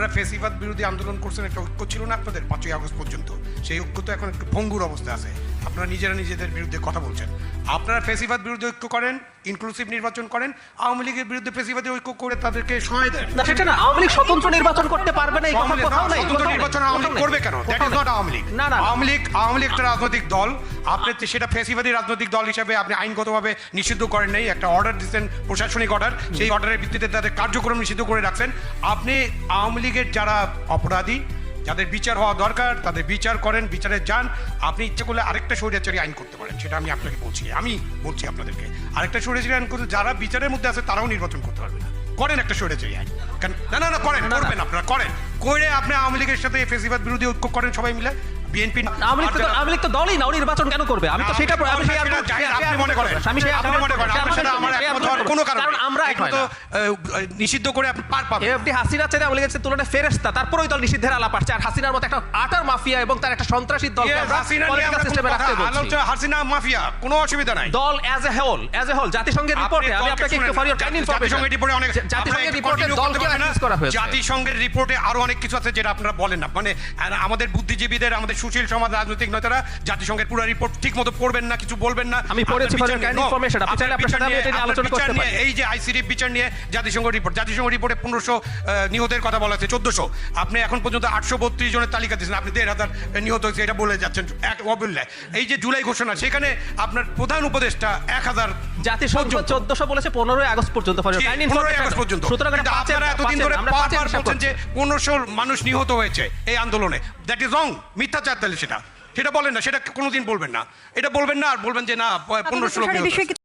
আপনারা ফেসিবাদ বিরোধী আন্দোলন করছেন, একটা ঐক্য ছিল না আপনাদের পাঁচই আগস্ট পর্যন্ত। সেই ঐক্য তো এখন একটু ভঙ্গুর অবস্থা আছে। আপনারা নিজেরা নিজেদের বিরুদ্ধে কথা বলছেন। আপনারা ফেসিবাদ বিরুদ্ধে ঐক্য করেন ইনক্লুসিভ নির্বাচন করেন আওয়ামী লীগের বিরুদ্ধে ফেসিবাদী ঐক্য করে তাদেরকে সহায় দেন। না সেটা না আওয়ামী লীগ স্বতন্ত্র নির্বাচন করতে পারবে না এই কথা কোথাও নাই স্বতন্ত্র নির্বাচন আওয়ামী লীগ করবে কেন? That is not Awami League. না না। আওয়ামী লীগ আওয়ামী লীগ একটা রাজনৈতিক দল। আপনি সেটা ফেসিবাদী রাজনৈতিক দল হিসেবে আপনি আইনগতভাবে নিষিদ্ধ করেন নাই একটা অর্ডার দিচ্ছেন প্রশাসনিক অর্ডার সেই অর্ডারের ভিত্তিতে তাদের কার্যক্রম নিষিদ্ধ করে রাখছেন। আপনি আওয়ামী লীগের যারা অপরাধী যাদের বিচার হওয়া দরকার তাদের বিচার করেন বিচারে যান। আপনি ইচ্ছে করলে আরেকটা স্বৈরাচারী আইন করতে পারেন সেটা আমি আপনাকে বলছি আমি বলছি আপনাদেরকে। আরেকটা স্বৈরাচারী আইন করতে যারা বিচারের মধ্যে আছে তারাও নির্বাচন করতে পারবে না। করেন একটা স্বৈরাচারী আইন। কারণ না না না করেন। করবেন আপনারা করেন। করে আপনি আওয়ামী লীগের সাথে ফেসিবাদ বিরোধী ঐক্য করেন সবাই মিলে? বিএনপি আওয়ামী লীগ তো আওয়ামী লীগ তো দলই না নির্বাচন কেন করবে? আমি তো সেটা আমি সেই আপনি মনে করেন আমি সেই আপনি মনে করেন করছি, আপনার সাথে আমার সেই একমত হওয়ার কোনো কারণ। কারণ আমরা এক তো নিষিদ্ধ করে আপনি পার পাবেন। এফডি হাসিনা চেয়ে আওয়ামী লীগের তুলনায় তারপরে ওই দল নিষিদ্ধের আলাপ আসছে। আর হাসিনার মতো একটা আটার মাফিয়া এবং তার একটা সন্ত্রাসী Yes, আমরা হাসিনা রাখতে বলছি। আলোচনা মাফিয়া কোনো অসুবিধা নাই। দল as a whole as a whole জাতিসংঘের রিপোর্টে আমি আপনাকে একটু শুনেন, ফর ইওর কাইন্ড ইনফরমেশন জাতিসংঘের রিপোর্টে অনেক জাতিসংঘের রিপোর্টে দলকে করা হয়েছে। জাতিসংঘের রিপোর্টে আরও অনেক কিছু আছে যেটা আপনারা বলেন না। মানে আমাদের বুদ্ধিজীবীদের আমাদের সুশীল সমাজ রাজনৈতিক নেতারা জাতিসংঘের পুরো রিপোর্ট ঠিক মতো পড়বেন না কিছু বলবেন না। আমি পড়েছি, আপনার for your বিচার kind নিয়ে- information, আপনি চাইলে আপনার সাথে আমি এটা আলোচনা করতে পারি। এই যে আইসিডি বিচার নিয়ে জাতিসংঘ রিপোর্ট জাতিসংঘ রিপোর্টে পনেরোশো নিহতের কথা বলা আছে চোদ্দশো। আপনি এখন পর্যন্ত আটশো বত্রিশ জনের তালিকা দিয়েছেন আপনি দেড় হাজার নিহত হয়েছে এটা বলে যাচ্ছেন এক অবুল্লায় এই যে জুলাই ঘোষণা সেখানে আপনার প্রধান উপদেষ্টা এক হাজার জাতিসংঘ চোদ্দশো বলেছে পনেরোই আগস্ট পর্যন্ত আগস্ট পর্যন্ত। সুতরাং আপনারা এতদিন ধরে বারবার বলছেন যে পনেরোশো মানুষ নিহত হয়েছে এই আন্দোলনে। দ্যাট ইজ রং মিথ্যাচার তাহলে সেটা। সেটা বলেন না সেটা কোনোদিন বলবেন না। এটা বলবেন না আর বলবেন যে না পনেরো লোক